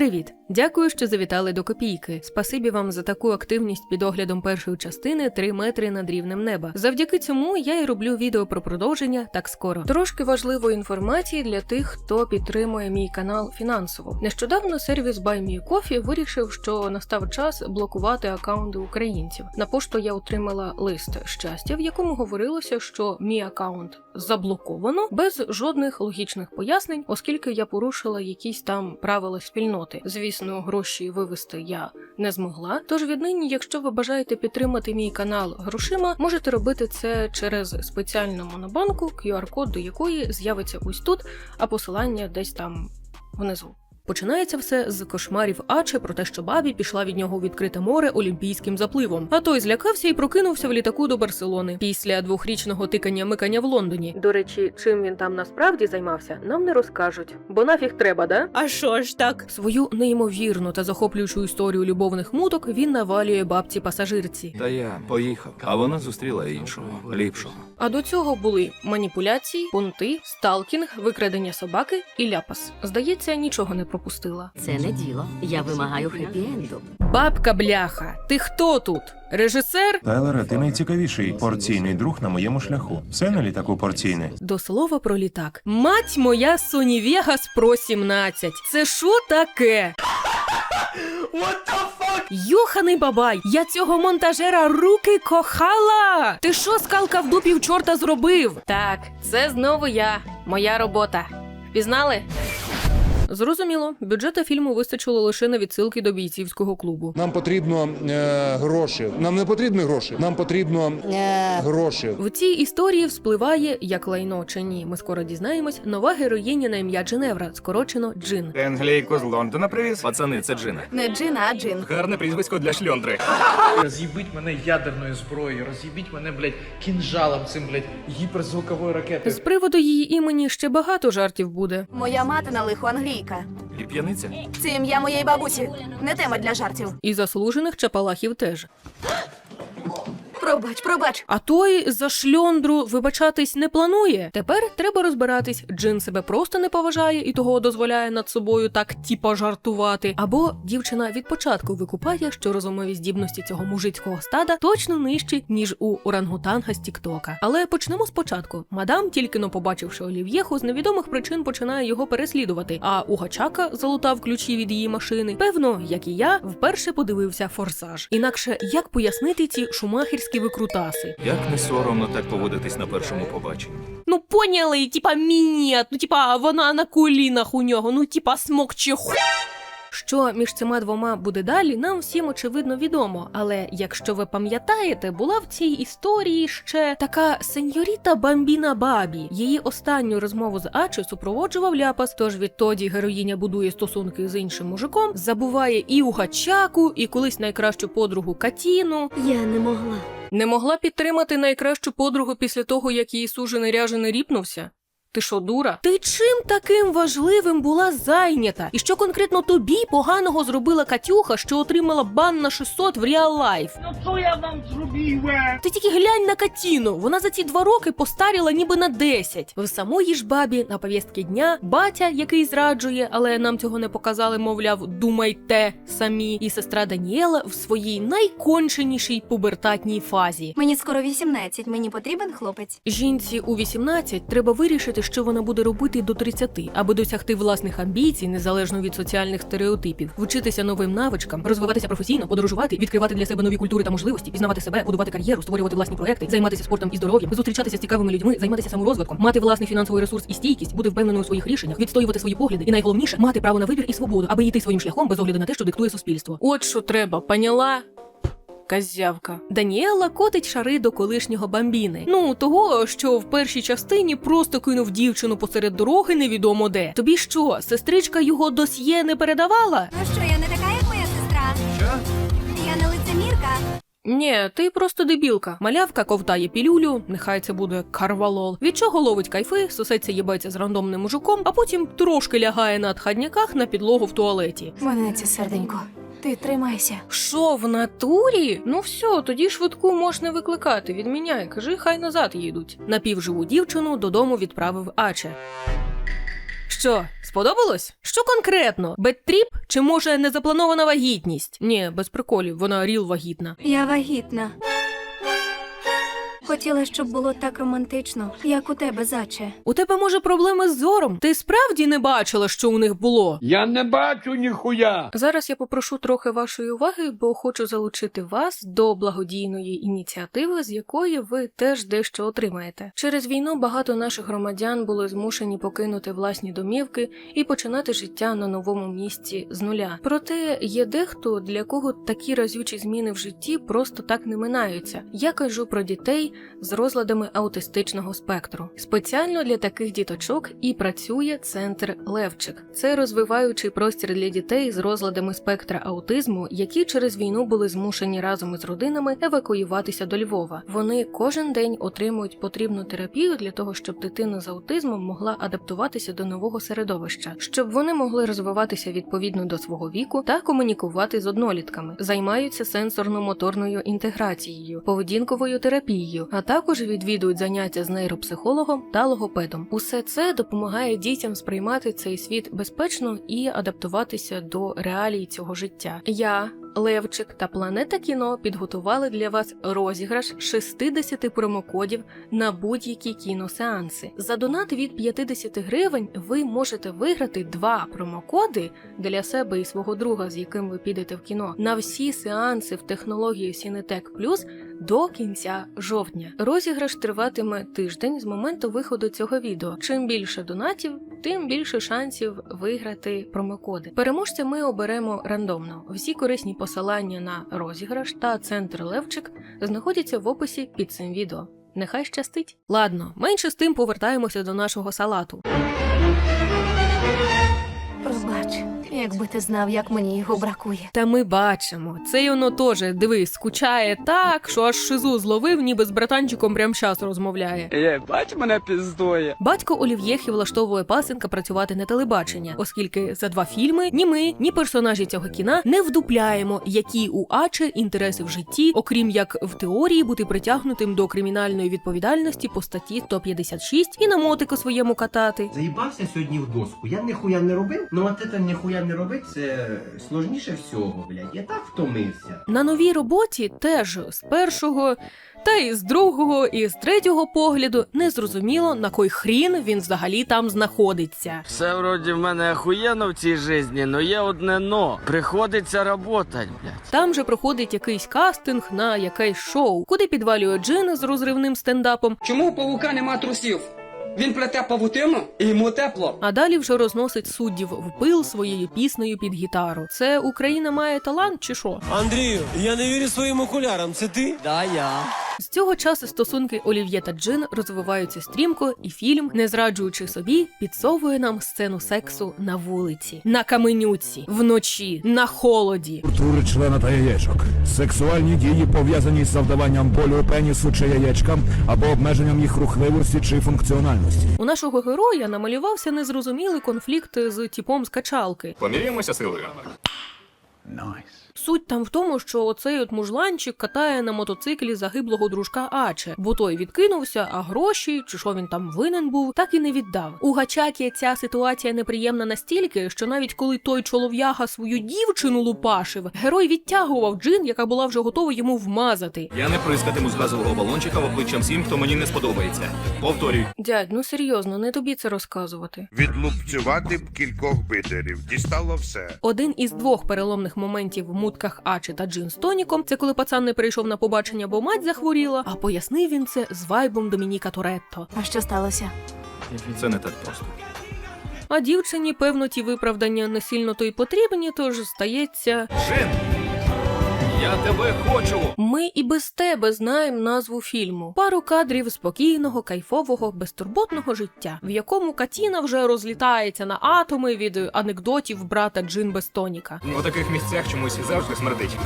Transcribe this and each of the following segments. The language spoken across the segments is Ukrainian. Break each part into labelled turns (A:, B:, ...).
A: Привіт! Дякую, що завітали до копійки. Спасибі вам за таку активність під оглядом першої частини 3 метри над рівнем неба. Завдяки цьому я і роблю відео про продовження так скоро. Трошки важливої інформації для тих, хто підтримує мій канал фінансово. Нещодавно сервіс BuyMeCoffee вирішив, що настав час блокувати акаунти українців. На пошту я отримала лист щастя, в якому говорилося, що мій акаунт заблоковано без жодних логічних пояснень, оскільки я порушила якісь там правила спільноти. Звісно, гроші вивести я не змогла. Тож віднині, якщо ви бажаєте підтримати мій канал грошима, можете робити це через спеціальну монобанку, QR-код до якої з'явиться ось тут, а посилання десь там внизу. Починається все з кошмарів Аче про те, що бабі пішла від нього у відкрите море олімпійським запливом. А той злякався і прокинувся в літаку до Барселони після двохрічного тикання микання в Лондоні. До речі, чим він там насправді займався, нам не розкажуть, бо нафіг треба, да?
B: А що ж так?
A: Свою неймовірну та захоплюючу історію любовних муток він навалює бабці пасажирці.
C: Та я поїхав, а вона зустріла іншого, ліпшого.
A: А до цього були маніпуляції, пункти, сталкінг, викрадення собаки і ляпас. Здається, нічого не пропустила.
D: Це не діло. Я вимагаю хеппі-енду.
A: Бабка бляха, ти хто тут? Режисер?
E: Тайлере, ти найцікавіший порційний друг на моєму шляху. Все на літаку порційне.
A: До слова про літак. Мать моя Sony Vegas Pro 17. Це що таке? Йоханий бабай, я цього монтажера руки кохала. Ти що, скалка в дупі в чорта зробив? Так, це знову я, моя робота. Пізнали? Зрозуміло, бюджету фільму вистачило лише на відсилки до бійцівського клубу.
F: Нам потрібно е, гроші. Нам не потрібні гроші. Нам потрібно гроші.
A: В цій історії вспливає, як лайно чи ні. Ми скоро дізнаємось. Нова героїня на ім'я Джиневра, скорочено Джин.
G: Енглійку з Лондона привіз.
C: Пацани, це Джина.
D: Не джин, а джин.
G: Гарне прізвисько для шльондри.
H: Роз'їбіть мене ядерною зброєю, роз'їбіть мене, блядь, кінжалом цим, блядь, гіперзвуковою ракетою.
A: З приводу її імені ще багато жартів буде.
I: Моя мати на лихо англійка.
C: І п'яниця?
I: Це ім'я моєї бабусі. Не тема для жартів.
A: І заслужених чапалахів теж.
I: Пробач, пробач.
A: А той за шльондру вибачатись не планує. Тепер треба розбиратись. Джин себе просто не поважає і того дозволяє над собою так тіпа жартувати. Або дівчина від початку викупає, що розумові здібності цього мужицького стада точно нижчі, ніж у орангутанга з Тіктока. Але почнемо спочатку. Мадам, тільки но побачивши Олів'єху, з невідомих причин починає його переслідувати. А у Гачака залутав ключі від її машини. Певно, як і я, вперше подивився форсаж. Інакше як пояснити ці шумахерські викрутаси?
C: Як не соромно так поводитись на першому побаченні?
A: Ну поняли, типа мінет, ну типа вона на колінах у нього, ну типа смокче ху. Що між цими двома буде далі, нам всім очевидно відомо. Але якщо ви пам'ятаєте, була в цій історії ще така сеньоріта Бамбіна Бабі. Її останню розмову з Ачо супроводжував ляпас. Тож відтоді героїня будує стосунки з іншим мужиком, забуває і у Гачаку, і колись найкращу подругу Катіну.
D: Я не могла.
A: Не могла підтримати найкращу подругу після того, як її сужений ряжений ріпнувся? Ти що, дура? Ти чим таким важливим була зайнята? І що конкретно тобі поганого зробила Катюха, що отримала бан на 600 в Real Life? Ну що я вам зробив? Ти тільки глянь на Катіну. Вона за ці два роки постаріла ніби на 10. В самої ж бабі на повістки дня батя, який зраджує, але нам цього не показали, мовляв, думайте самі. І сестра Даніела в своїй найконченішій пубертатній фазі.
I: Мені скоро 18, мені потрібен хлопець.
A: Жінці у 18 треба вирішити, що вона буде робити до 30, аби досягти власних амбіцій, незалежно від соціальних стереотипів, вчитися новим навичкам, розвиватися професійно, подорожувати, відкривати для себе нові культури та можливості, пізнавати себе, будувати кар'єру, створювати власні проекти, займатися спортом і здоров'ям, зустрічатися з цікавими людьми, займатися саморозвитком, мати власний фінансовий ресурс і стійкість, бути впевненою у своїх рішеннях, відстоювати свої погляди, і найголовніше мати право на вибір і свободу, аби йти своїм шляхом без огляду на те, що диктує суспільство. От що треба, поняла? Казявка. Даніела котить шари до колишнього бамбіни. Ну, того, що в першій частині просто кинув дівчину посеред дороги невідомо де. Тобі що, сестричка його досьє не передавала?
I: Ну що, я не така, як моя сестра? Що? Я не лицемірка.
A: Ні, ти просто дебілка. Малявка ковтає пілюлю, нехай це буде карвалол. Від чого ловить кайфи, сусеться їбається з рандомним мужиком, а потім трошки лягає на отхадняках на підлогу в туалеті.
I: Мене це серденько. Ти тримайся.
A: Що в натурі? Ну все, тоді швидку можна викликати. Відміняй, кажи, хай назад їдуть. Напівживу дівчину додому відправив Аче. Що, сподобалось? Що конкретно? Беттріп чи може незапланована вагітність? Ні, без приколів, вона ріл вагітна.
I: Я вагітна. Хотіла, щоб було так романтично, як у тебе, заче.
A: У тебе може проблеми з зором? Ти справді не бачила, що у них було?
B: Я не бачу ніхуя.
A: Зараз я попрошу трохи вашої уваги, бо хочу залучити вас до благодійної ініціативи, з якої ви теж дещо отримаєте. Через війну багато наших громадян були змушені покинути власні домівки і починати життя на новому місці з нуля. Проте є дехто, для кого такі разючі зміни в житті просто так не минаються. Я кажу про дітей з розладами аутистичного спектру. Спеціально для таких діточок і працює центр Левчик. Це розвиваючий простір для дітей з розладами спектра аутизму, які через війну були змушені разом із родинами евакуюватися до Львова. Вони кожен день отримують потрібну терапію для того, щоб дитина з аутизмом могла адаптуватися до нового середовища, щоб вони могли розвиватися відповідно до свого віку та комунікувати з однолітками, займаються сенсорно-моторною інтеграцією, поведінковою терапією, а також відвідують заняття з нейропсихологом та логопедом. Усе це допомагає дітям сприймати цей світ безпечно і адаптуватися до реалій цього життя. Я. Левчик та Планета кіно підготували для вас розіграш 60 промокодів на будь-які кіносеанси. За донат від 50 гривень ви можете виграти два промокоди для себе і свого друга, з яким ви підете в кіно, на всі сеанси в технології Cinetec Plus до кінця жовтня. Розіграш триватиме тиждень з моменту виходу цього відео. Чим більше донатів, тим більше шансів виграти промокоди. Переможця ми оберемо рандомно. Всі корисні посилання на розіграш та центр Левчик знаходяться в описі під цим відео. Нехай щастить. Ладно, менше з тим повертаємося до нашого салату.
I: Якби ти знав, як мені його бракує.
A: Та ми бачимо, цей воно теж, дивись, скучає так, що аж шизу зловив, ніби з братанчиком прям щас розмовляє.
B: Є, бач мене піздує.
A: Батько Олів'єхи влаштовує пасенка працювати на телебачення, оскільки за два фільми ні ми, ні персонажі цього кіна не вдупляємо, які у Аче інтереси в житті, окрім як в теорії бути притягнутим до кримінальної відповідальності по статті 156 і на мотику своєму катати.
J: Заїбався сьогодні в доску. Я ніхуя не робив. Ну от це ніхуя не робити, це сложніше всього, блядь. Я так втомився.
A: На новій роботі теж з першого, та і з другого, і з третього погляду не зрозуміло, на кой хрін він взагалі там знаходиться.
B: Все вроді в мене охуєнно в цій житті, но є одне но. Приходиться работать, блядь.
A: Там же проходить якийсь кастинг на якесь шоу, куди підвалює Джин з розривним стендапом,
K: Чому у павука нема трусів? Він плете павутину і йому тепло.
A: а далі вже розносить суддів в пил своєю піснею під гітару. Це Україна має талант чи що?
L: Андрію, я не вірю своїм окулярам. Це ти?
K: Да, я.
A: З цього часу стосунки Олів'є та Джин розвиваються стрімко, і фільм, не зраджуючи собі, підсовує нам сцену сексу на вулиці, на каменюці, вночі, на холоді.
M: Тортури члена та яєчок. Сексуальні дії пов'язані з завдаванням болю пенісу чи яєчкам або обмеженням їх рухливості чи функціональності.
A: У нашого героя намалювався незрозумілий конфлікт з типом з качалки.
G: Поміряємося силою.
A: Суть там в тому, що оцей от мужланчик катає на мотоциклі загиблого дружка Аче, бо той відкинувся, а гроші, чи що він там винен був, так і не віддав. У Гачакі ця ситуація неприємна настільки, що навіть коли той чолов'яга свою дівчину лупашив, герой відтягував джин, яка була вже готова йому вмазати.
C: Я не прискатиму з газового балончика в обличчя всім, хто мені не сподобається. Повторюй.
A: Дядь, ну серйозно, не тобі це розказувати.
N: Відлупцювати б кількох битерів. Дістало все.
A: Один із двох переломних моментів а Ачі та Джин з Тоніком це коли пацан не прийшов на побачення, бо мать захворіла. А пояснив він це з вайбом Домініка Торетто.
D: А що сталося?
C: Це не так просто.
A: А дівчині, певно, ті виправдання не сильно то й потрібні, тож стається.
C: Жин! Я тебе хочу!
A: Ми і без тебе знаємо назву фільму. Пару кадрів спокійного, кайфового, безтурботного життя, в якому Катіна вже розлітається на атоми від анекдотів брата Джин Бестоніка.
G: У таких місцях чомусь завжди смердить.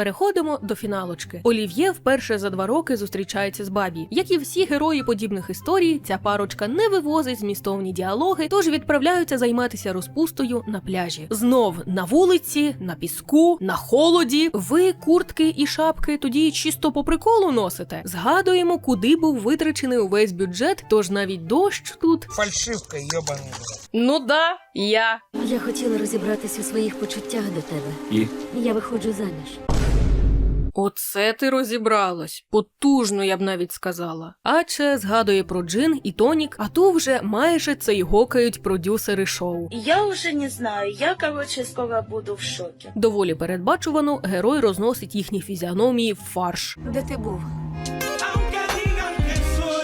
A: Переходимо до фіналочки. Олів'є вперше за два роки зустрічається з Бабі. Як і всі герої подібних історій, ця парочка не вивозить змістовні діалоги, тож відправляються займатися розпустою на пляжі. Знов на вулиці, на піску, на холоді. Ви куртки і шапки тоді чисто по приколу носите. Згадуємо, куди був витрачений увесь бюджет, тож навіть дощ тут.
H: Фальшивка, йобаний.
A: Ну да, я.
D: Я хотіла розібратись у своїх почуттях до тебе.
C: І
D: Я виходжу заміж.
A: Оце ти розібралась. Потужно, я б навіть сказала. Аче згадує про джин і тонік, а ту вже майже це й гокають продюсери шоу.
I: Я вже не знаю, я, коротше скоро буду в шокі.
A: Доволі передбачувано, герой розносить їхні фізіономії в фарш.
I: Де ти був?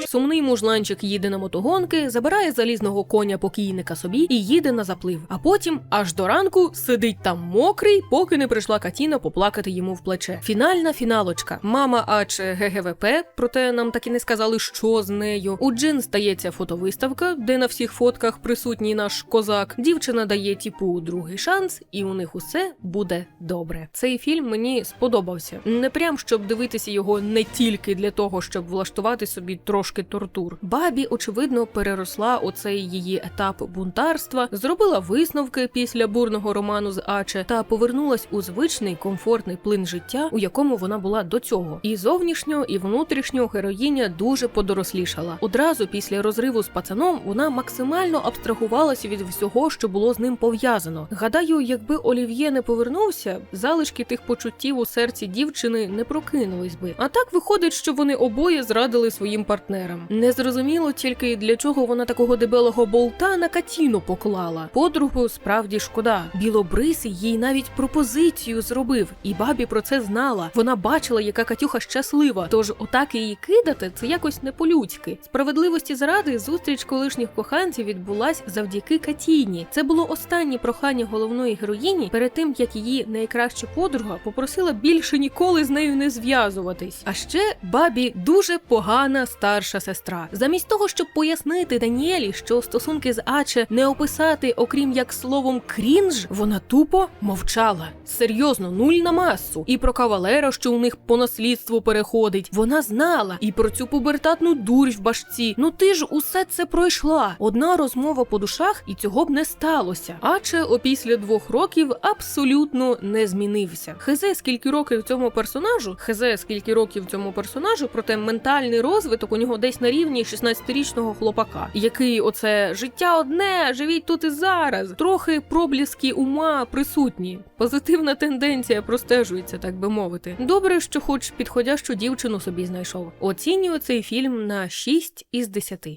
A: Сумний мужланчик їде на мотогонки, забирає залізного коня покійника собі і їде на заплив. А потім аж до ранку сидить там мокрий, поки не прийшла Катіна поплакати йому в плече. Фінальна фіналочка. Мама Аче ГГВП, проте нам так і не сказали, що з нею. У Джин стається фотовиставка, де на всіх фотках присутній наш козак. Дівчина дає типу другий шанс, і у них усе буде добре. Цей фільм мені сподобався. Не прям щоб дивитися його не тільки для того, щоб влаштувати собі трошки тортур. Бабі, очевидно, переросла оцей її етап бунтарства, зробила висновки після бурного роману з Аче та повернулась у звичний комфортний плин життя, у якому вона була до цього. І зовнішньо, і внутрішньо героїня дуже подорослішала. Одразу після розриву з пацаном вона максимально абстрагувалася від всього, що було з ним пов'язано. Гадаю, якби Олів'є не повернувся, залишки тих почуттів у серці дівчини не прокинулись би. А так виходить, що вони обоє зрадили своїм партнерам. Незрозуміло тільки для чого вона такого дебелого болта на катіну поклала. Подругу справді шкода. Білобрисий їй навіть пропозицію зробив, і бабі про це знала. Вона бачила, яка Катюха щаслива. Тож отак її кидати це якось не по-людськи. Справедливості заради зустріч колишніх коханців відбулась завдяки Катіні. Це було останнє прохання головної героїні перед тим, як її найкраща подруга попросила більше ніколи з нею не зв'язуватись. А ще бабі дуже погана старша сестра. Замість того, щоб пояснити Даніелі, що стосунки з Аче не описати, окрім як словом крінж, вона тупо мовчала. Серйозно, нуль на масу. І про кавалера, що у них по наслідству переходить, вона знала. І про цю пубертатну дурь в башці. Ну ти ж усе це пройшла. Одна розмова по душах, і цього б не сталося. Аче опісля двох років абсолютно не змінився. Хезе скільки років цьому персонажу, хезе скільки років цьому персонажу, проте ментальний розвиток у нього десь на рівні 16-річного хлопака, який оце життя одне, живіть тут і зараз. Трохи пробліски ума присутні. Позитивна тенденція простежується, так би мовити. Добре, що хоч підходящу дівчину собі знайшов. Оцінюю цей фільм на 6 із 10.